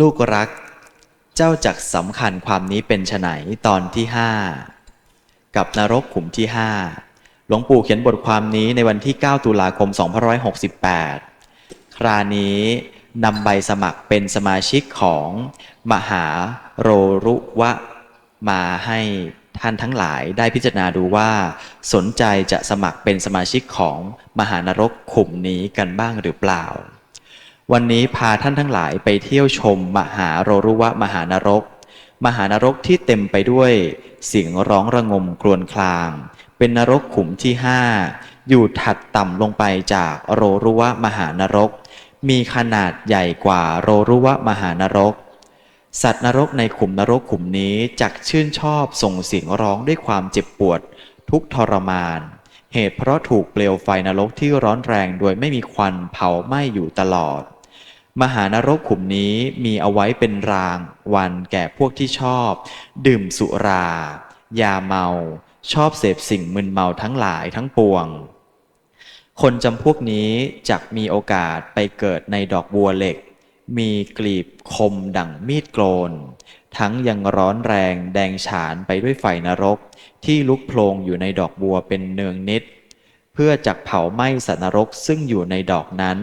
ลูกรัก เจ้าจักสำคัญความนี้เป็นไฉนตอนที่ห้ากับนรกขุมที่ห้าหลวงปู่เขียนบทความนี้ในวันที่ 9 ตุลาคม 2568 ครานี้นำใบสมัครเป็นสมาชิกของมหาโรรุวะ มาให้ท่านทั้งหลายได้พิจารณาดูว่า สนใจจะสมัครเป็นสมาชิกของมหานรกขุมนี้กันบ้างหรือเปล่า วันนี้พาท่านทั้งหลายไปเที่ยวชม มหาโรรุวะมหานรก มหานรกที่เต็มไปด้วยเสียงร้องระงมกรวนคลาง เป็นนรกขุมที่ห้าอยู่ถัดต่ำลงไปจากโรรุวะมหานรก มีขนาดใหญ่กว่าโรรุวะมหานรก สัตว์นรกในขุมนรกขุมนี้จักชื่นชอบส่งเสียงร้องด้วยความเจ็บปวด ทุกทรมาน เหตุเพราะถูกเปลวไฟนรกที่ร้อนแรงโดยไม่มีควันเผาไหม้อยู่ตลอด มหานรกขุมนี้มีเอาไว้เป็นราง วันแก่พวกที่ชอบ ดื่มสุรา ยาเมา ชอบเสพสิ่งมึนเมาทั้งหลายทั้งปวง คนจำพวกนี้จักมีโอกาสไปเกิดในดอกบัวเหล็ก มีกลีบคมดั่งมีดโกน ทั้งยังร้อนแรงแดงฉานไปด้วยไฟนรก ที่ลุกโพลงอยู่ในดอกบัวเป็นเนืองนิด เพื่อจักเผาไหม้สัตว์นรกซึ่งอยู่ในดอกนั้น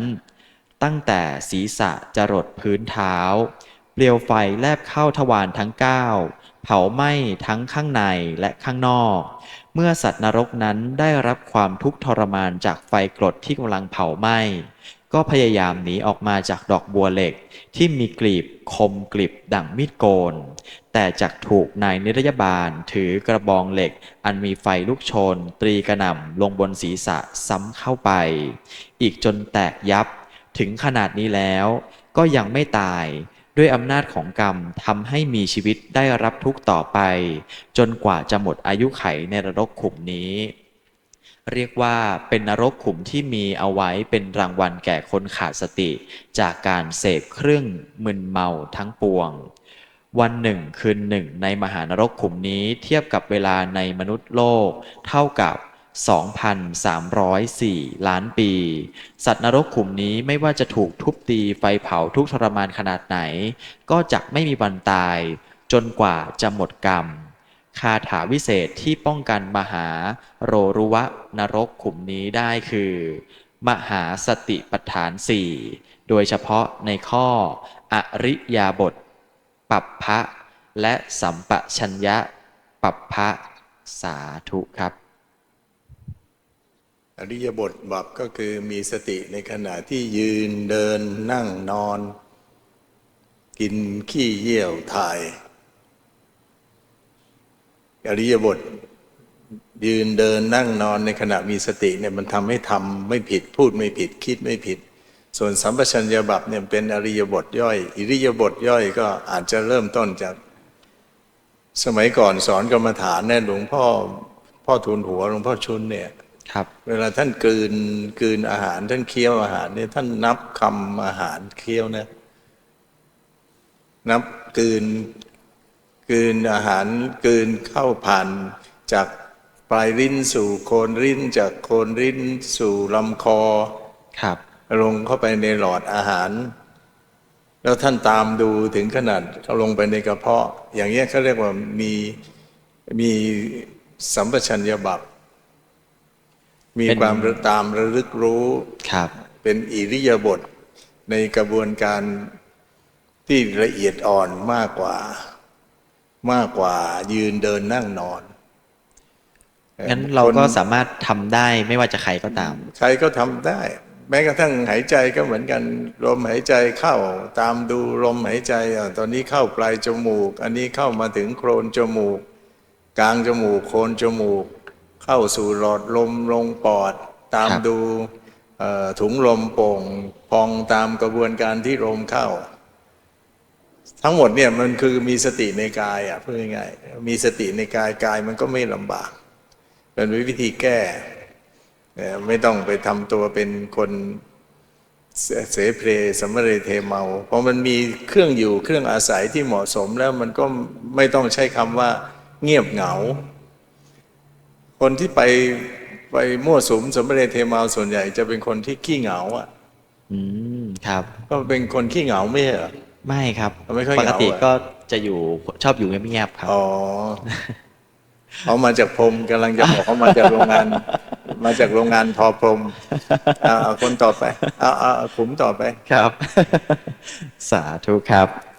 ตั้งแต่ศีรษะจรดพื้นเท้า เปลวไฟแลบเข้าทวารทั้งเก้าเผาไหม้ทั้งข้างในและข้างนอก เมื่อสัตว์นรกนั้นได้รับความทุกข์ทรมานจากไฟกรดที่กำลังเผาไหม้ ก็พยายามหนีออกมาจากดอกบัวเหล็กที่มีกลีบคมกลีบดั่งมีดโกน แต่จักถูกนายนิรยาบาลถือกระบองเหล็ก อันมีไฟลุกโชน ตรีกระหน่ำลงบนศีรษะซ้ำเข้าไป อีกจนแตกยับ ถึงขนาดนี้แล้วก็ยังไม่ตายด้วยอำนาจของกรรมทำให้มีชีวิตได้รับทุกข์ต่อไป จนกว่าจะหมดอายุไขในนรกขุมนี้ เรียกว่าเป็นนรกขุมที่มีเอาไว้เป็นรางวัลแก่คนขาดสติ จากการเสพเครื่องมึนเมาทั้งปวง วันหนึ่งคืนหนึ่งในมหานรกขุมนี้เทียบกับเวลาในมนุษย์โลก เท่ากับ 2,304 ล้านปี สัตว์นรกขุมนี้ไม่ว่าจะถูกทุบตีไฟเผาทุกทรมานขนาดไหน ก็จักไม่มีวันตาย จนกว่าจะหมดกรรม คาถาวิเศษที่ป้องกันมหาโรรุวะนรกขุมนี้ได้คือ มหาสติปัฏฐานสี่โดยเฉพาะในข้อ อริยาบท ปัปพะ และสัมปชัญญะ ปัปพะ สาธุครับ อริยบทบับก็คือมีสติในขณะที่ยืนเดินนั่งนอน กินขี้เยี่ยวถ่าย อริยบทยืนเดินนั่งนอนในขณะมีสติเนี่ยมันทำให้ทำไม่ผิดพูดไม่ผิดคิดไม่ผิด ส่วนสัมปชัญญะบับเนี่ยเป็นอริยบทย่อยอิริยบทย่อยก็อาจจะเริ่มต้นจาก สมัยก่อนสอนกรรมฐานเนี่ยหลวงพ่อพ่อทูลหัวหลวงพ่อชุนเนี่ย ครับ เวลาท่านกลืนกลืนอาหาร ท่านเคี้ยวอาหารเนี่ยท่านนับคำอาหารเคี้ยวนะ นับกลืนกลืนอาหารกลืนเข้าผ่านจากปลายลิ้นสู่โคนลิ้น จากโคนลิ้นสู่ลำคอครับ ลงเข้าไปในหลอดอาหาร แล้วท่านตามดูถึงขนาดเขาลงไปในกระเพาะ อย่างเงี้ยเขาเรียกว่ามีมีสัมปชัญญะบัพ มีเป็นความระตามระลึกรู้ครับ เป็นอิริยาบถในกระบวนการที่ละเอียดอ่อนมากกว่า มากกว่ายืนเดินนั่งนอนงั้นเราก็คนสามารถทำได้ไม่ว่าจะใครก็ตาม ใครก็ทำได้ แม้กระทั่งหายใจก็เหมือนกัน ลมหายใจเข้าตามดูลมหายใจอะตอนนี้เข้าปลายจมูก อันนี้เข้ามาถึงโครงจมูก กลางจมูกโคนจมูก เข้าสู่หลอดลมลงปอด ตามครับดูเอ่อถุงลมโป่งพองตามกระบวนการที่ลมเข้า ทั้งหมดเนี่ยมันคือมีสติในกายอะพูดง่ายๆมีสติในกายกายมันก็ไม่ลำบาก เป็นวิธีแก้เอ่อไม่ต้องไปทำตัวเป็นคนเสเสเพลสมเรเทเมาเพราะมันมีเครื่องอยู่เครื่องอาศัยที่เหมาะสมแล้วมันก็ไม่ต้องใช้คำว่าเงียบเหงา คนที่ไปไปมั่วสุมสมเรเทเมาส่วนใหญ่ จะเป็นคนที่ขี้เหงาอะ อืมครับ ก็เป็นคนขี้เหงาไม่ใช่เหรอไม่ครับไม่ค่อยปเหกงาติอะก็จะอยู่ชอบอยู่เงียบๆครับอ๋อเขามาจากพรมกำลังจะบอกเขามาจากโรงงาน มาจากโรงงานทอพรมเอาเอาคนต่อไปเอาเอาเอาผมต่อไปครับ สาธุครับ